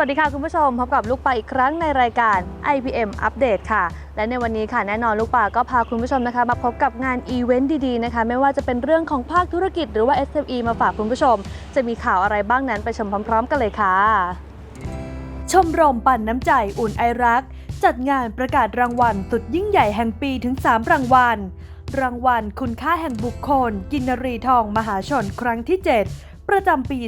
วัสดีค่ะคุณผู้ชมพบกับลูกปลาอีกครั้งในรายการ IPM อัปเดตค่ะ และในวันนี้ค่ะแน่นอนลูกปลาก็พาคุณผู้ชมนะคะ มาพบกับงานอีเวนต์ดีๆนะคะ ไม่ว่าจะเป็นเรื่องของภาคธุรกิจหรือว่า SME มาฝากคุณผู้ชม จะมีข่าวอะไรบ้างนั้นไปชมพร้อม ๆ กันเลยค่ะ ชมรมปั่นน้ำใจอุ่นไอรัก จัดงานประกาศรางวัลสุดยิ่งใหญ่แห่งปีถึง 3 รางวัลรางวัลคุณค่าแห่งบุคคล กินนรีทองมหาชนครั้งที่ 7 ประจำปี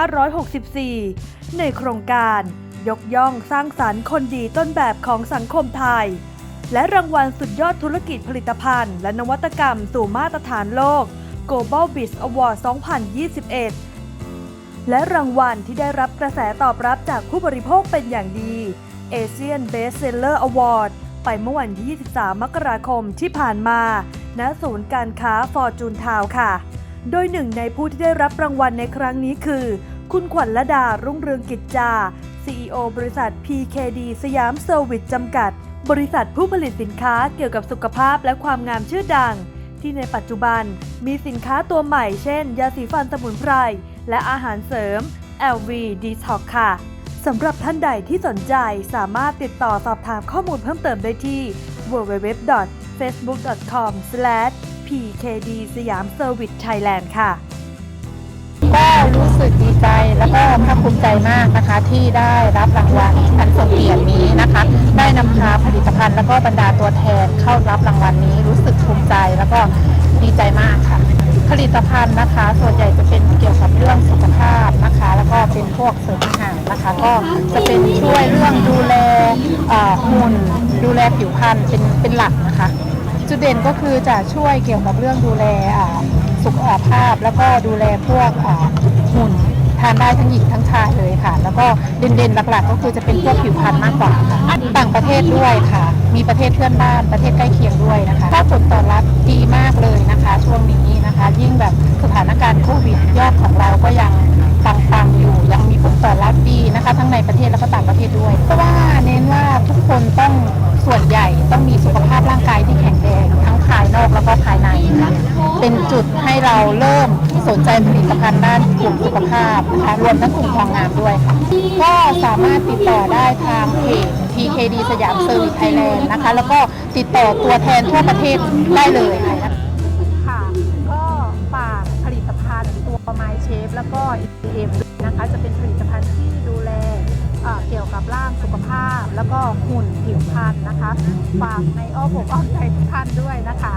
2564 ในโครงการยกย่องสร้างสรรค์คนดีต้นแบบของสังคมไทย และรางวัลสุดยอดธุรกิจผลิตภัณฑ์ และนวัตกรรมสู่มาตรฐานโลก Global Biz Award 2021 และรางวัลที่ได้รับกระแสตอบรับจากผู้บริโภคเป็นอย่างดี Asian Best Seller Award ไปเมื่อวันที่ 23 มกราคมที่ผ่านมา ณ ศูนย์การค้าฟอร์จูนทาวค่ะ โดยหนึ่งในผู้ที่ได้รับรางวัลในครั้งนี้คือ คุณขวัญละดารุ่งเรืองกิจจา CEO บริษัท PKD สยามเซอร์วิสจำกัด บริษัทผู้ผลิตสินค้าเกี่ยวกับสุขภาพและความงามชื่อดัง ที่ในปัจจุบันมีสินค้าตัวใหม่เช่น ยาสีฟันสมุนไพร และอาหารเสริม LV Detox ค่ะสำหรับท่านใดที่สนใจสามารถติดต่อสอบถามข้อมูลเพิ่มเติมได้ที่ www.facebook.com/ PKD สยามเซอร์วิสไทยแลนด์ค่ะ ก็รู้สึกดีใจแล้วก็ภาคภูมิใจมากนะคะ ที่ได้รับรางวัลอันทรงเกียรตินี้นะคะ ได้นำพาผลิตภัณฑ์แล้วก็บรรดาตัวแทนเข้ารับรางวัลนี้รู้สึกภูมิใจแล้วก็ดีใจมากค่ะ ผลิตภัณฑ์นะคะ ส่วนใหญ่จะเป็นเกี่ยวกับเรื่องสุขภาพนะคะ แล้วก็เป็นพวกเสริมอาหารนะคะ ก็จะเป็นช่วยเรื่องดูแลอ่อหุ่นดูแลผิวพรรณเป็นเป็นหลักนะคะ จุดเด่นก็คือจะช่วยเกี่ยวกับเรื่องดูแลสุขภาพ แล้วก็ดูแลพวกหุ่นทานได้ทั้งหญิงทั้งชายเลยค่ะ แล้วก็เด่นๆหลักๆ ก็คือจะเป็นพวกผิวพรรณมากกว่าค่ะต่างประเทศด้วยค่ะ มีประเทศเพื่อนบ้านประเทศใกล้เคียงด้วยนะคะถ้าผลตอบรับดีมากเลยนะคะ ช่วงนี้นะคะ ยิ่งแบบสถานการณ์โควิดยอดของเรา เราเริ่สนใจผลิตภัณฑ์ด้านกลุ่มสุขภาพนะคะรวมทั้งกลุ่มความงามด้วยค่ะก็สามารถติดต่อได้ทางเพจ PKD สยามเซอร์วิสไทยแลนด์นะคะ แล้วก็ติดต่อตัวแทนทั่วประเทศได้เลยค่ะค่ะ ก็ฝากผลิตภัณฑ์ตัวไมเชฟแล้วก็ EM นะคะ จะเป็นผลิตภัณฑ์ที่ดูแลเอ่อเกี่ยวกับร่างสุขภาพ แล้วก็หุ่นผิวพรรณนะคะ ฝากในอ้อมอกอ้อมใจทุกท่านด้วยนะคะ